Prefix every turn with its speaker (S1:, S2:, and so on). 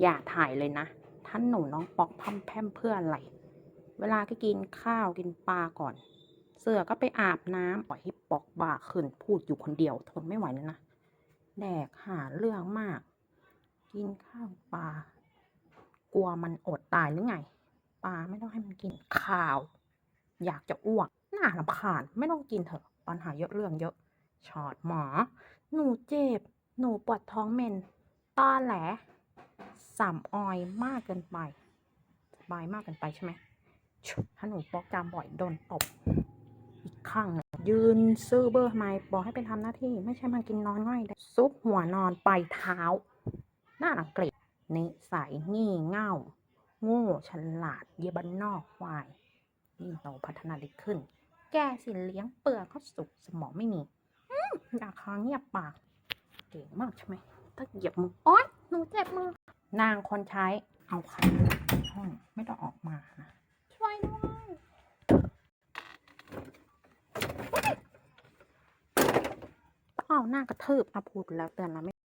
S1: อย่าถ่ายเลยนะท่านหนูน้องปอกพัมแพมเพื่ออะไรเวลาก็กินข้าวกินปลาก่อน เสือก็ไปอาบน้ำปล่อยให้ปอกบ้าขึ้นพูดอยู่คนเดียวทนไม่ไหวแล้วนะแดกหาเรื่องมาก กินข้าวปลากลัวมันอดตายหรือไงปลาไม่ต้องให้มันกินข้าว อยากจะอ้วกน่ารำคาญไม่ต้องกินเถอะปัญหาเยอะเรื่องเยอะชอดหมอ หนูเจ็บ หนูปวดท้องเมนตอแหล สามออยมากเกินไปสบายมากเกินไปใช่ไหมถ้าหนูปอกจามบ่อยโดนตบอีกข้างหนึ่งยืนซื้อเบอร์ทำไมบอกให้ไปทำหน้าที่ ไม่ใช่มันกินนอนง่อยได้ซุปหัวนอนไปเท้า หน้าอังกฤษนิสัยงี่เง่าโง่ฉลาด เยบันนอกควายนี่โตพัฒนาได้ขึ้น แกสิเลี้ยงเปลือกเขาสุกสมองไม่มีอืมอยากค้างเงียบปาก เก่งมากใช่ไหมถ้าเหยียบมือโอ๊ยหนูเจ็บมือ นางคนใช้ เอาขาห้องไม่ต้องออกมานะช่วยด้วยต้องเอาหน้ากระทืบนะพูดแล้วเตือนแล้วไม่